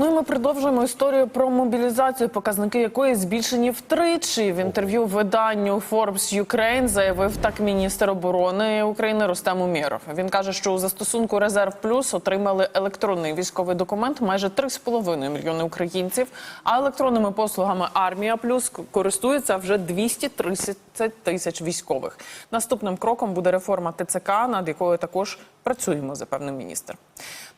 Ну і ми продовжуємо історію про мобілізацію, показники якої збільшені втричі. В інтерв'ю виданню Forbes Ukraine заявив так міністр оборони України Рустем Умєров. Він каже, що у застосунку Резерв Плюс отримали електронний військовий документ майже 3,5 мільйони українців. А електронними послугами Армія Плюс користуються вже 230 тисяч військових. Наступним кроком буде реформа ТЦК, над якою також працюємо, запевнив міністр.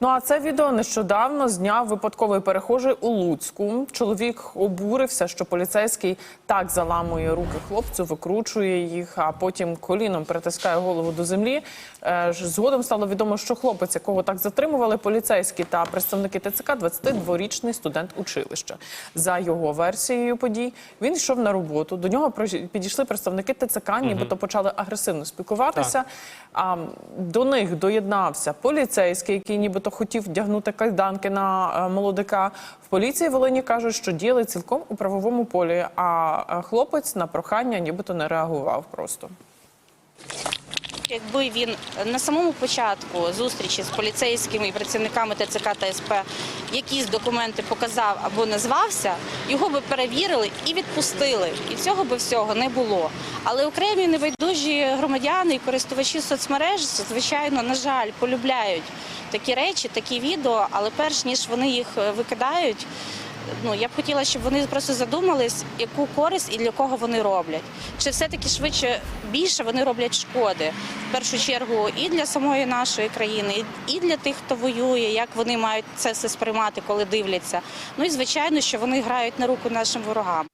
Ну а це відео нещодавно зняв випадковий перехожий у Луцьку. Чоловік обурився, що поліцейський так заламує руки хлопцю, викручує їх, а потім коліном притискає голову до землі. Е, Згодом стало відомо, що хлопець, якого так затримували, поліцейські та представники ТЦК, 22-річний студент училища. За його версією подій, він йшов на роботу. До нього підійшли представники ТЦК, нібито почали агресивно спілкуватися. А до них доєднався поліцейський, який нібито хотів вдягнути кайданки на е, молодика. В поліції Волині кажуть, що діяли цілком у правовому полі. А е, хлопець на прохання нібито не реагував просто. Якби він на самому початку зустрічі з поліцейськими і працівниками ТЦК та СП якісь документи показав або назвався, його би перевірили і відпустили. І цього би всього не було. Але окремі небайдужі громадяни і користувачі соцмереж, звичайно, на жаль, полюбляють такі речі, такі відео, але перш ніж вони їх е, викидають. Ну, я б хотіла, щоб вони просто задумались, яку користь і для кого вони роблять. Чи все-таки швидше більше вони роблять шкоди в першу чергу і для самої нашої країни, і для тих, хто воює, як вони мають це все сприймати, коли дивляться. Ну і звичайно, що вони грають на руку нашим ворогам.